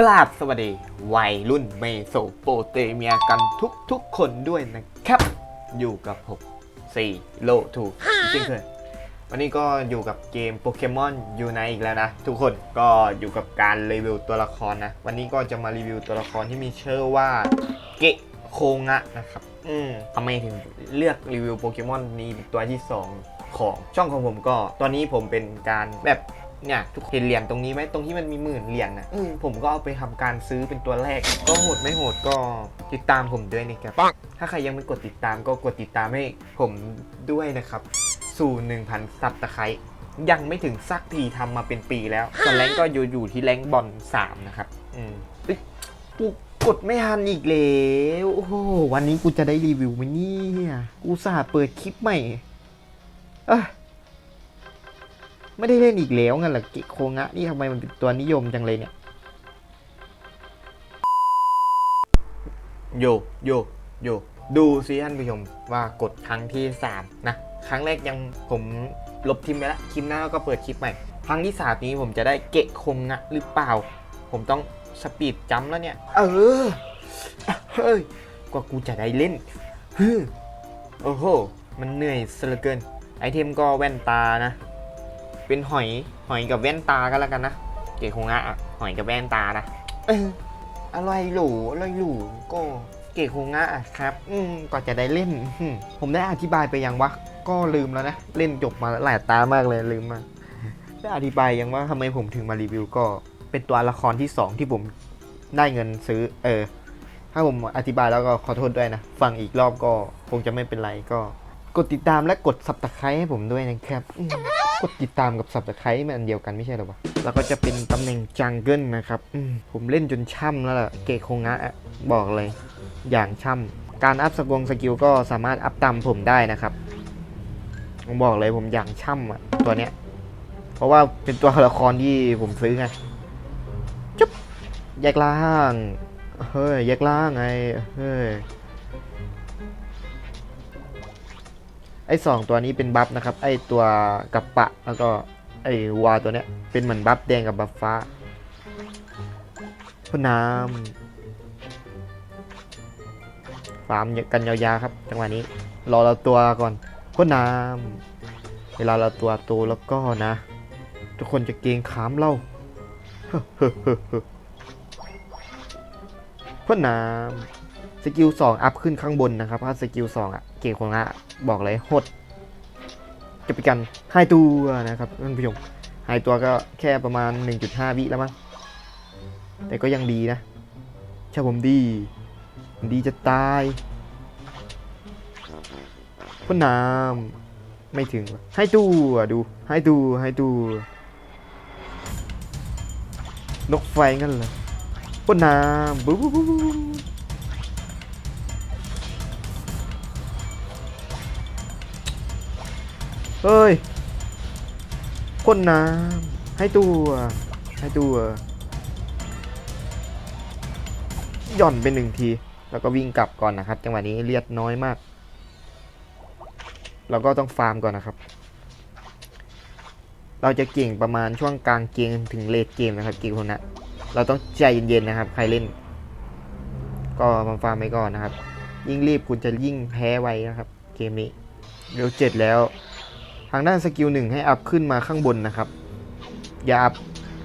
กราบสวัสดีวัยรุ่นเมโสโปเตเมียกันทุกทุกๆคนด้วยนะครับ อยู่กับผมสี่โลทูจริงเคยวันนี้ก็อยู่กับเกมโปเกมอนยูไนอีกแล้วนะ ทุกคนก็อยู่กับการรีวิวตัวละครนะ วันนี้ก็จะมารีวิวตัวละครที่มีชื่อว่าเกะโคงะนะครับ อืมทำไมถึงเลือกรีวิวโปเกมอนนี้ตัวที่ 2 ของช่องของผมก็ ตอนนี้ผมเป็นการแบบ เนี่ยทุกเห็นเหรียญตรงนี้ไหมตรงที่มันมีหมื่นเหรียญนะอืมผมก็เอาไปทำการซื้อเป็นตัวแรก ก็โหดไม่โหดก็ติดตามผมด้วยนะครับถ้าใครยังไม่กดติดตามก็กดติดตามให้ผมด้วยนะครับ สู่ 1,000ซับตะไคร้ยังไม่ถึงสักทีทำมาเป็นปีแล้วส่วนแรงก็อยู่อยู่ที่แรงบอล3นะครับ อืมเฮ้ยกูกดไม่ทันอีกแล้วโอ้โหวันนี้กูจะได้รีวิวไหมเนี่ย กูสาห์เปิดคลิปใหม่เอ้ย ไม่ได้เล่นอีกแล้วงั้นเหรอกะโคงะนี่ทำไมมันเป็นตัวนิยมจังเลยเนี่ย โยโยโยดูสิท่านผู้ชมว่ากดครั้งที่ 3 นะ ครั้งแรกยังผมลบทิมไปแล้วคลิปหน้าก็เปิดคลิปใหม่ ครั้งที่สามนี้ผมจะได้เกะคงอะหรือเปล่า ผมต้องสปีดจัมแล้วเนี่ย เออเฮ้ยกว่ากูจะได้เล่นฮึโอ้โห มันเหนื่อยซะเลือเกิน ไอเทมก็แว่นตานะ เป็นหอยหอยกับแว่นตาก็แล้วกันนะเกะคงอะอะหอยกับแว่นตานะเอออะไรหรูอะไรหรูก็เก๋คงอะครับ อืมก็จะได้เล่น ผมได้อธิบายไปยังวะก็ลืมแล้วนะ เล่นจบมาหลายตามากเลยลืมมาได้อธิบายยังว่าทำไมผมถึงมารีวิวก็เป็นตัวละครที่ 2 ที่ผมได้เงินซื้อ เออ ถ้าผมอธิบายแล้วก็ขอโทษด้วยนะ ฟังอีกรอบก็คงจะไม่เป็นไรก็ กดติดตามและกดสับตะไคร้ให้ผมด้วยนะครับ ดติดตามกับสับตะไคร้มันอันเดียวกันไม่ใช่หรอวะ แล้วก็จะเป็นตำแหน่งจังเกิลนะครับอืมผมเล่นจนช่ำแล้วล่ะ เกะโคงะอะบอกเลย อย่างช่ำ การอัพสกงสกิลก็สามารถอัพตามผมได้นะครับ ผมบอกเลยผมอย่างช่ำอะตัวเนี้ย เพราะว่าเป็นตัวละครที่ผมซื้อไง จุ๊บแยกล่าง เฮ้ยแยกล่างไง เฮ้ย ไอ้สองตัวนี้เป็นบัฟนะครับ ไอ้ตัวกับปะแล้วก็ไอ้วาตัวเนี้ยเป็นเหมือนบัฟแดงกับบัฟฟ้าพ่นน้ำฟาร์มกันยาวๆครับ จังหวะนี้ รอเราตัวก่อนพ่นน้ำเวลาเราตัวโตแล้วก็นะ ทุกคนจะเกงขามเราพ่นน้ำสกิลสองอัพขึ้นข้างบนนะครับถ้าสกิลสองอะ เก่งของอะบอกเลยหดจะเป็นกันหายตัวนะครับท่านผู้ชมหายตัวก็แค่ประมาณ 1.5 วิแล้วมั้งแต่ก็ยังดีนะใช่ผมดีดีจะตายพ่นน้ำไม่ถึงให้ตัวดูให้ตัวให้ตัวนกไฟงั้นเหรอพ่นน้ำบุ๊บ เฮ้ยพ่นน้ำให้ตัว ให้ตัว หย่อนไปหนึ่งที แล้วก็วิ่งกลับก่อนนะครับ จังหวะนี้เลียดน้อยมาก เราก็ต้องฟาร์มก่อนนะครับ เราจะเก่งประมาณช่วงกลางเกมถึงเลดเกมนะครับเกมคนนะเราต้องใจเย็นๆนะครับ ใครเล่น ก็มาฟาร์มไปก่อนนะครับ ยิ่งรีบคุณจะยิ่งแพ้ไวนะครับ เกมนี้เร็วเจ็ดแล้วางด้านสกิลหนึ่งให้อัพขึ้นมาข้างบนนะครับ อย่าอัพ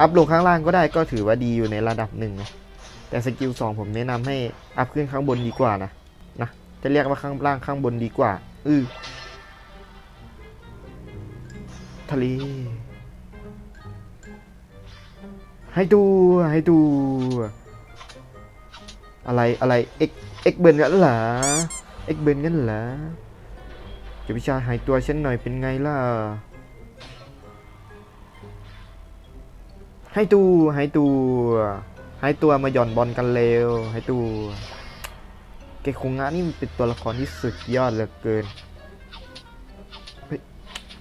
อัพลงข้างล่างก็ได้ก็ถือว่าดีอยู่ในระดับหนึ่งนะแต่สกิล2ผมแนะนำให้อัพขึ้นข้างบนดีกว่านะนะจะเรียกว่าข้างล่างข้างบนดีกว่า อือทะเลให้ดูให้ดู อะไรอะไรเอ็กเอ็กเบิร์นกันเหรอเอ็กเบิร์นกันเหรอ จะวิชาหายตัวฉันหน่อยเป็นไงล่ะให้ดูให้ดูให้ตัวมาหย่อนบอลกันเร็วให้ตัวเกคงงะนี่เป็นตัวละครที่สุดยอดเหลือเกิน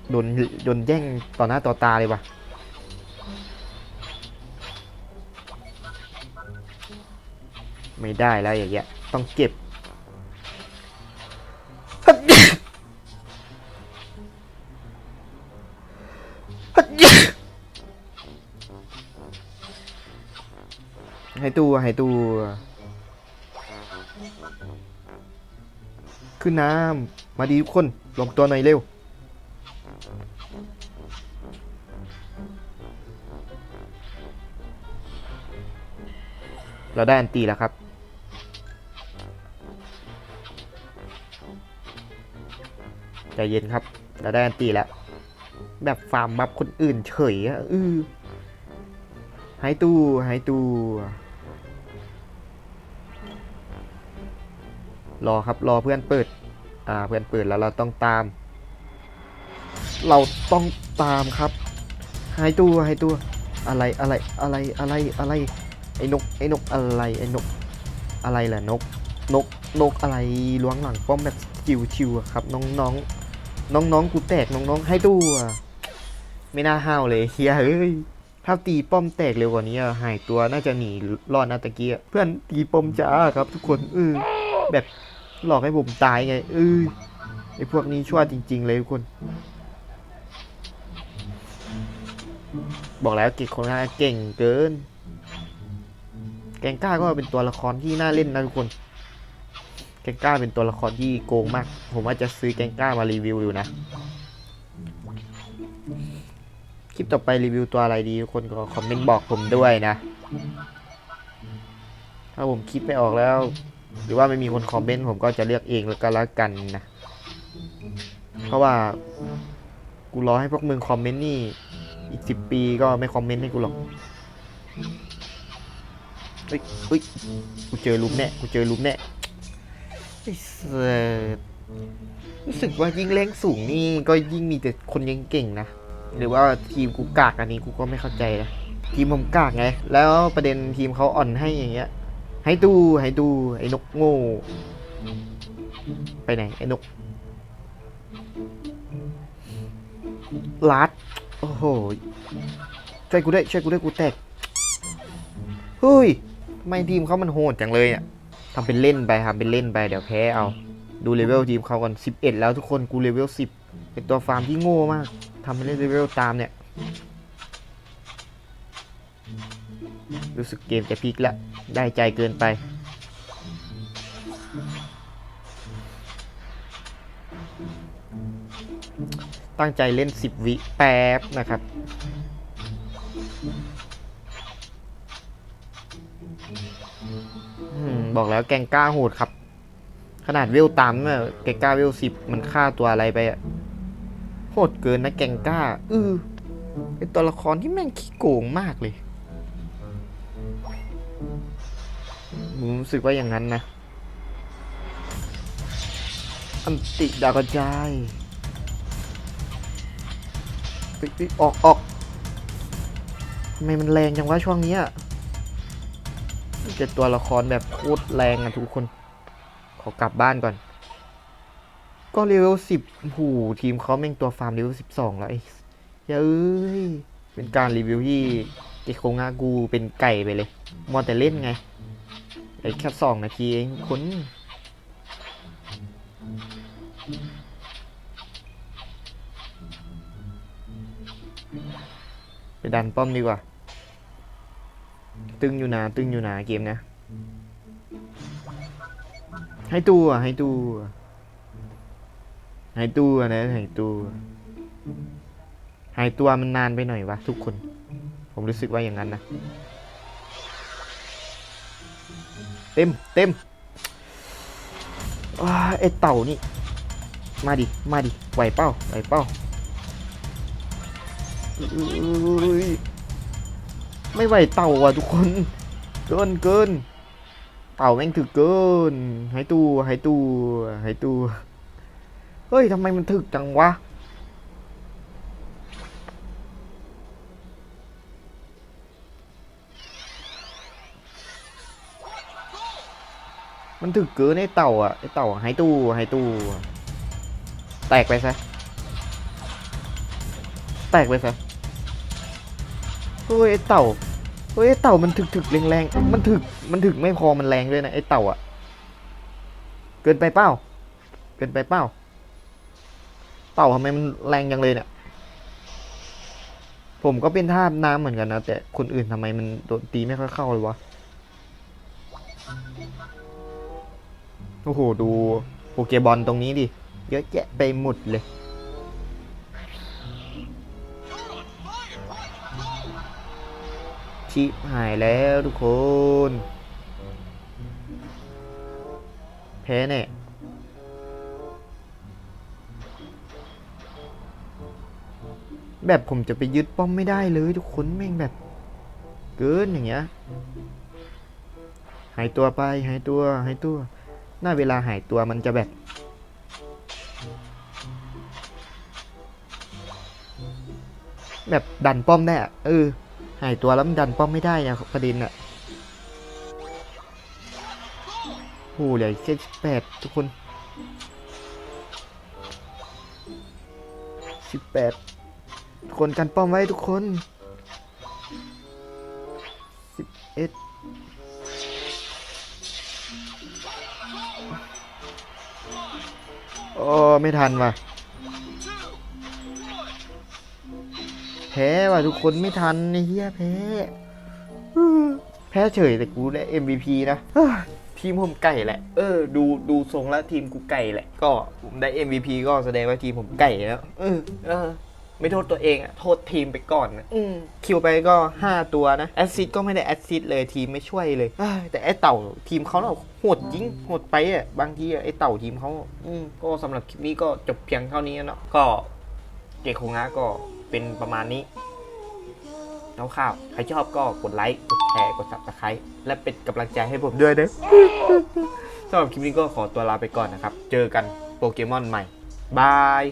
โดนโดนแย่งต่อหน้าต่อตาเลยว่ะไม่ได้แล้วอย่างเงี้ยต้องเก็บ ให้ตัวให้ตัว ขึ้นน้ำมาดีทุกคนลงตัวหน่อยเร็ว เราได้อันตีแล้วครับใจเย็นครับ เราได้อันตีแล้ว แบบฟาร์มบัฟคนอื่นเฉยอะอือหายตู้หายตู้รอครับรอเพื่อนเปิด อ่าเพื่อนเปิดแล้วเราต้องตาม เราต้องตามครับ หายตัวหายตัว อะไรอะไรอะไรอะไรอะไรไอ้นกไอ้นกอะไรไอ้นกอะไรล่ะนก นกนกอะไรล้วงหลังป้อมแบบชิวชิวๆอะครับน้องน้อง น้องๆกูแตกน้องๆให้ตัวไม่น่าห้าวเลยเฮียเอ้ยถ้าตีป้อมแตกเร็วกว่านี้หายตัวน่าจะหนีรอดนะตะกี้เพื่อนตีป้อมจ้าครับ ทุกคนเออแบบหลอกให้ผมตายไงเออไอพวกนี้ชั่วจริง ๆ เลยทุกคน บอกแล้วเก่งคนงานเก่งเกิน แกงก้าก็เป็นตัวละครที่น่าเล่นนะทุกคน แกงก้าเป็นตัวละครที่โกงมาก ผมว่าจะซื้อแกงก้ามารีวิวอยู่นะ คลิปต่อไปรีวิวตัวอะไรดีทุกคนก็คอมเมนต์บอกผมด้วยนะ ถ้าผมคิดไม่ออกแล้ว หรือว่าไม่มีคนคอมเมนต์ผมก็จะเลือกเองแล้วก็แล้วกันนะ เพราะว่ากูรอให้พวกมึงคอมเมนต์นี่ อีกสิบปีก็ไม่คอมเมนต์ให้กูหรอกเฮ้ยเฮ้ยกูเจอลุมแน่ กูเจอลุมแน่ ไอ้เสิร์รู้สึกว่ายิ่งเล่งสูงนี่ก็ยิ่งมีแต่คนยังเก่งนะ หรือว่าทีมกูกากอันนี้กูก็ไม่เข้าใจนะทีมผมกากไง แล้วประเด็นทีมเขาอ่อนให้อย่างเงี้ย ให้ดูให้ดูไอ้นกโง่ ไปไหนไอ้นกลัดโอ้โหช่วยกูด้วยช่วยกูด้วยกูแตกเฮ้ยทำไมทีมเขามันโหดจังเลยอะ ทำเป็นเล่นไปทำเป็นเล่นไปเดี๋ยวแพ้เอาดูเลเวลทีมเขาก่อน11 แล้วทุกคนกูเลเวล10 เป็นตัวฟาร์มที่โง่มากทำเป็นเล่นเลเวลตามเนี่ย รู้สึกเกมจะพลิกแล้วได้ใจเกินไป ตั้งใจเล่น 10 วิแป๊บนะครับ บอกแล้วแกงกล้าโหดครับ ขนาดเวลตามเนี่ยแกงกล้าเวลสิบมันฆ่าตัวอะไรไปอะโหดเกินนะแกงกล้าเออเป็นตัวละครที่แม่งขี้โกงมากเลยผมรู้สึกว่าอย่างนั้นนะ อันติดาวกระจายเฮ้ยเฮ้ยออกออกทำไมมันแรงจังวะช่วงนี้ยเจะตัวละครแบบโคตรแรงอะทุกคน ขอกลับบ้านก่อน ก็เลเวลสิบหูทีมเขาแม่งตัวฟาร์มเลเวลสิบสองแล้วไอ้เย้ยเป็นการรีวิวที่เกโคงากูเป็นไก่ไปเลยมัวแต่เล่นไงไอแค่สองนาทีเองคุณไปดันป้อมดีกว่า ตึงอยู่นะตึงอยู่นะเกมนะ ให้ตัวให้ตัวให้ตัวนะให้ตัวหายตัวมันนานไปหน่อยวะทุกคน ผมรู้สึกว่าอย่างนั้นนะ เต็มเต็มอ้าไอเต่านี่ มาดิ มาดิ ไหวเป้าไหวเป้าอุ๊ย ไม่ไหวเต่าอะทุกคน เกินเกิน เต่าแม่งถึกเกิน หายตัวหายตัวหายตัวเฮ้ยทำไมมันถึกจังวะมันถึกเกินไอเต่าอะไอเต่าหายตู้หายตู้แตกไปซะ แตกไปซะ เฮ้ยไอ้เต่าเฮ้ยไอ้เต่ามันถึกถึกแรงแรงๆมันถึกมันถึกไม่พอมันแรงด้วยนะไอ้เต่าอะ เกินไปเป้าเกินไปเป้าเต่าทำไมมันแรงจังเลยเนี่ยผมก็เป็นท่าน้ำเหมือนกันนะ แต่คนอื่นทำไมมันโดนตีไม่ค่อยเข้าเลยวะ โอ้โห ดูโปเกบอลตรงนี้ดิ เยอะแยะไปหมดเลย ชิบหายแล้วทุกคน แพ้แน่แบบผมจะไปยึดป้อมไม่ได้เลยทุกคนแม่งแบบ เกินอย่างเงี้ย หายตัวไปหายตัวหายตัว หน้าเวลาหายตัวมันจะแบบ แบบดันป้อมได้อะเออ หายตัวแล้วมันดันป้อมไม่ได้อะประเด็นอะโอ้เหลือแค่แปดทุกคนสิบแปดทุกคนกันป้อมไว้ทุกคนสิบเอ็ดโอ้ไม่ทันว่ะ แพ้ว่ะทุกคนไม่ทันไอ้เหี้ยแพ้อื้อแพ้เฉยแต่กูได้ MVP นะเฮ้ยทีมผมไก่แหละ เออ ดู ดูทรงแล้วทีมกูไก่แหละ ก็ผมได้ MVP ก็แสดงว่าทีมผมไก่แล้ว เออ เออ ไม่โทษตัวเองอะโทษทีมไปก่อนนะ อืมคิวไปก็ 5 ตัวนะ แอสซิดก็ไม่ได้แอสซิดเลยทีมไม่ช่วยเลยเอ้ยแต่ไอ้เต่าทีมเขาเนาะโหดจริง โหดไปอะบางทีอะไอ้เต่าทีมเขา อืมก็สำหรับคลิปนี้ก็จบเพียงเท่านี้เนาะก็เกคงงะก็ เป็นประมาณนี้น้องข้าว ใครชอบก็กดไลค์ กดแชร์ กด subscribe และเป็นกำลังใจให้ผมด้วยนะสำหรับคลิปนี้ก็ขอตัวลาไปก่อนนะครับ เจอกันโปเกมอนใหม่ บาย